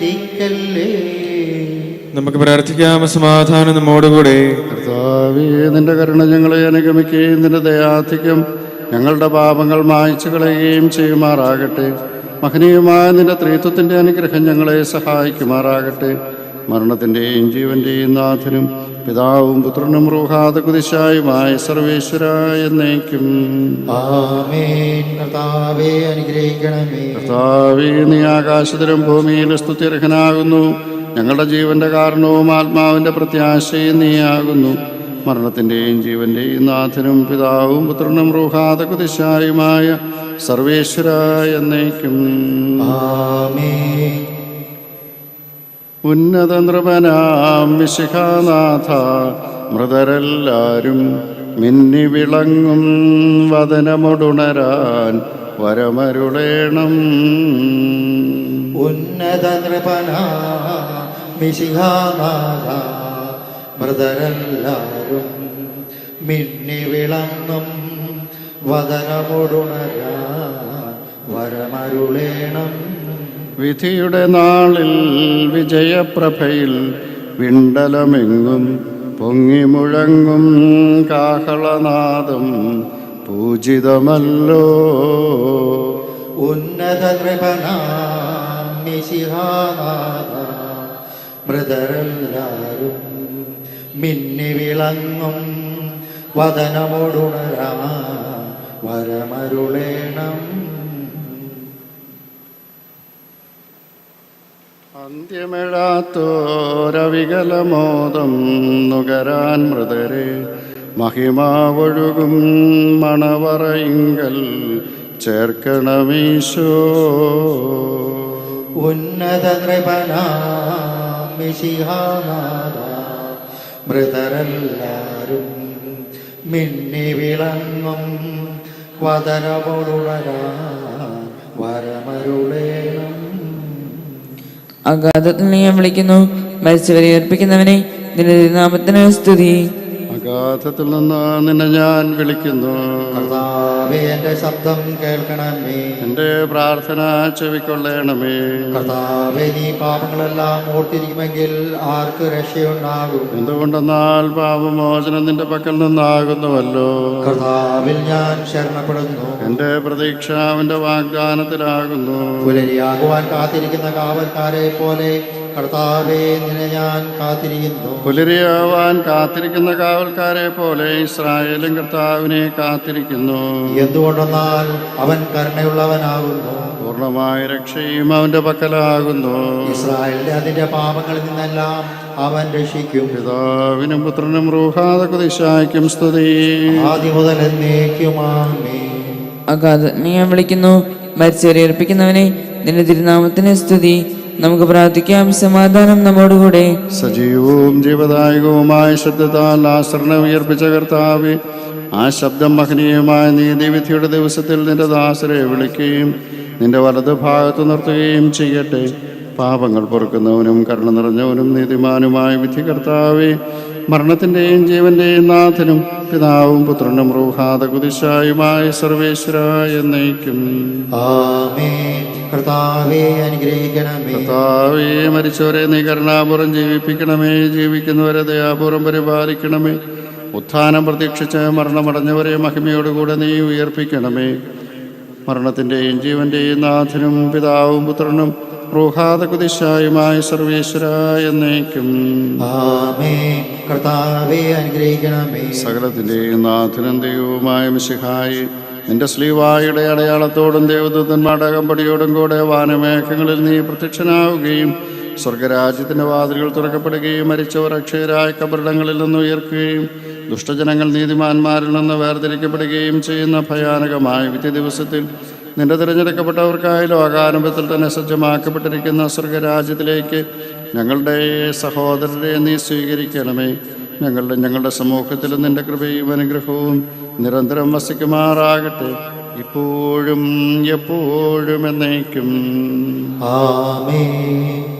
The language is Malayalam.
വിധിക്കല്ലേ നമുക്ക് പ്രാർത്ഥിക്കാം സമാധാനം നമ്മോടുകൂടെ. കർത്താവേ നിന്റെ കരുണ ഞങ്ങളെ അനുഗമിക്കുകയും നിന്റെ ദയാധിക്യം ഞങ്ങളുടെ പാപങ്ങൾ മായ്ച്ചു കളയുകയും ചെയ്യുമാറാകട്ടെ. മഹനീയമായ നിന്റെ ത്രിത്വത്തിന്റെ അനുഗ്രഹം ഞങ്ങളെ സഹായിക്കുമാറാകട്ടെ. മരണത്തിന്റെയും ജീവന്റെയും നാഥനും പിതാവും പുത്രനും റൂഹാത കുതിശായുമായ സർവേശ്വരായ എന്നേക്കും. കർത്താവേ നീ ആകാശത്തിലും ഭൂമിയിലും സ്തുത്യർഹനാകുന്നു. ഞങ്ങളുടെ ജീവന്റെ കാരണവും ആത്മാവിന്റെ പ്രത്യാശയും നീയാകുന്നു. മരണത്തിന്റെയും ജീവന്റെയും നാഥനും പിതാവും പുത്രനും റൂഹാത കുതിശായുമായ സർവേശ്വരായ എന്നേക്കും. ആമേൻ. ഉന്നത നൃപനാം വിശിഖാനാഥ മൃതരെല്ലാരും മിന്നി വിളങ്ങും വദനമൊടുണരാൻ വരമരുളേണം. ഉന്നത നൃപന മിശിഹാനാഥ മൃതരെല്ലാരും മിന്നി വിളങ്ങും വദനമൊടുണര വരമരുളേണം. വിധിയുടെ നാളിൽ വിജയപ്രഭയിൽ വിണ്ടലമെങ്ങും പൊങ്ങി മുഴങ്ങും കാഹളനാദം പൂജിതമല്ലോ. ഉന്നത നൃപന മിശിഹാനാഥ മൃതരെല്ലാരും മിന്നി വിളങ്ങും വരമരുളേണം. അന്ത്യമിഴാത്തോരവികലമോദം നുകരാൻ മൃതരെ. മഹിമാവൊഴുകും മണവറയിങ്കൽ ചേർക്കണമീശോ. ഉന്നത നൃപന മിശിഹാനാഥ മൃതരെല്ലാരും മിന്നി വിളങ്ങും വദനമൊടുണര വരമരുളേണം അഗാധത്തിൽ നീ ഞാൻ വിളിക്കുന്നു. മരിച്ചവരെ ഏർപ്പിക്കുന്നവനെ നിന്റെ നാമത്തിന് സ്തുതി. അഗാധത്തിൽ നിന്ന് നിന്നെ ഞാൻ വിളിക്കുന്നു. കർത്താവേ എന്റെ ശബ്ദം കേൾക്കണമേ. എന്റെ പ്രാർത്ഥന ചെവിക്കൊള്ളണമേ. കർത്താവേ നീ പാപങ്ങളെല്ലാം ഓർത്തിരിക്കുമെങ്കിൽ ആർക്ക് രക്ഷയുണ്ടാകും? എന്തുകൊണ്ടെന്നാൽ പാപമോചനം നിന്റെ പക്കൽ നിന്നാകുന്നുവല്ലോ. കർത്താവിൽ ഞാൻ ശരണപ്പെടുന്നു. എന്റെ പ്രതീക്ഷ അവന്റെ വാഗ്ദാനത്തിലാകുന്നു. പുലരിയാകുവാൻ കാത്തിരിക്കുന്ന കാവൽക്കാരെ പോലെ കർത്താവേ നിന്നെ ഞാൻ കാത്തിരിക്കുന്നു. പുലരിയാവാൻ കാത്തിരിക്കുന്ന കാവൽക്കാരെ പോലെ ഇസ്രായേലും കർത്താവിനെ കാത്തിരിക്കുന്നു. എന്തുകൊണ്ടെന്നാൽ അവൻ കരുണയുള്ളവനാകുന്നു. പൂർണമായ രക്ഷയും അവന്റെ പക്കലാകുന്നു. ഇസ്രായേലിന്റെ അതിന്റെ പാപങ്ങളിൽ നിന്നെല്ലാം അവൻ രക്ഷിക്കും. പിതാവിനും പുത്രനും കുതിശായ്ക്കും സ്തുതി. ആദ്യം മുതൽ എന്നേക്കുമാമേ അഗാധത്തിൽ നീ ഞാൻ വിളിക്കുന്നു. മരിച്ചവരെ അർപ്പിക്കുന്നവനെ നിന്റെ തിരുനാമത്തിന് സ്തുതി. നമുക്ക് പ്രാർത്ഥിക്കാം. സമാധാനം നമ്മോടുകൂടെ. സജീവവും ജീവദായകവുമായ ശബ്ദത്താൽ ആശ്രണം ഉയർപ്പിച്ച കർത്താവ് ആ ശബ്ദം മഹനീയമായ നീതിവിധിയുടെ ദിവസത്തിൽ നിന്റെ ദാസരെ വിളിക്കുകയും നിന്റെ വലത് ഭാഗത്ത് നിർത്തുകയും ചെയ്യട്ടെ. പാപങ്ങൾ പൊറുക്കുന്നവനും കരുണ നിറഞ്ഞവനും നീതിമാനുമായ വിധി കർത്താവെ മരണത്തിന്റെയും ജീവന്റെയും നാഥനും പിതാവും പുത്രനും റൂഹാത കുതിശായുമായ സർവേശ്വരായ എന്നേക്കും. ആമേൻ. കർത്താവേ അനുഗ്രഹിക്കണമേ. കർത്താവേ മരിച്ചവരെ നീ കരുണാപുരം ജീവിപ്പിക്കണമേ. ജീവിക്കുന്നവരെ ദയാപൂർവം പരിപാലിക്കണമേ. ഉത്ഥാനം പ്രതീക്ഷിച്ച് മരണമടഞ്ഞവരെ മഹിമയോടുകൂടെ നീ ഉയർപ്പിക്കണമേ. മരണത്തിന്റെയും ജീവന്റെയും നാഥനും പിതാവും പുത്രനും റൂഹാത കുതിശായുമായ സർവേശ്വരായ എന്നേക്കും. കർത്താവേ അനുഗ്രഹിക്കണമേ. സകലത്തിന്റെയും നാഥനും ദൈവവുമായ മിശിഹായി നിന്റെ ശ്ലീവായുടെ അടയാളത്തോടും ദേവദൂതന്മാരുടെ അകമ്പടിയോടും കൂടെ വാനമേഘങ്ങളിൽ നീ പ്രത്യക്ഷനാവുകയും സ്വർഗരാജ്യത്തിന്റെ വാതിലുകൾ തുറക്കപ്പെടുകയും മരിച്ചവർ അക്ഷയരായ കബറിടങ്ങളിൽ നിന്ന് ഉയർക്കുകയും ദുഷ്ടജനങ്ങൾ നീതിമാന്മാരിൽ നിന്ന് വേർതിരിക്കപ്പെടുകയും ചെയ്യുന്ന ഭയാനകമായ വിധി ദിവസത്തിൽ നിന്റെ തിരഞ്ഞെടുക്കപ്പെട്ടവർക്കായി ലോകാരംഭത്തിൽ തന്നെ സജ്ജമാക്കപ്പെട്ടിരിക്കുന്ന സ്വർഗരാജ്യത്തിലേക്ക് ഞങ്ങളുടെ സഹോദരരെ നീ സ്വീകരിക്കണമേ. ഞങ്ങളുടെ ഞങ്ങളുടെ സമൂഹത്തിൽ നിന്റെ കൃപയും അനുഗ്രഹവും നിരന്തരം വസിക്കുമാറാകട്ടെ. ഇപ്പോഴും എപ്പോഴും എന്നേക്കും. ആമേൻ.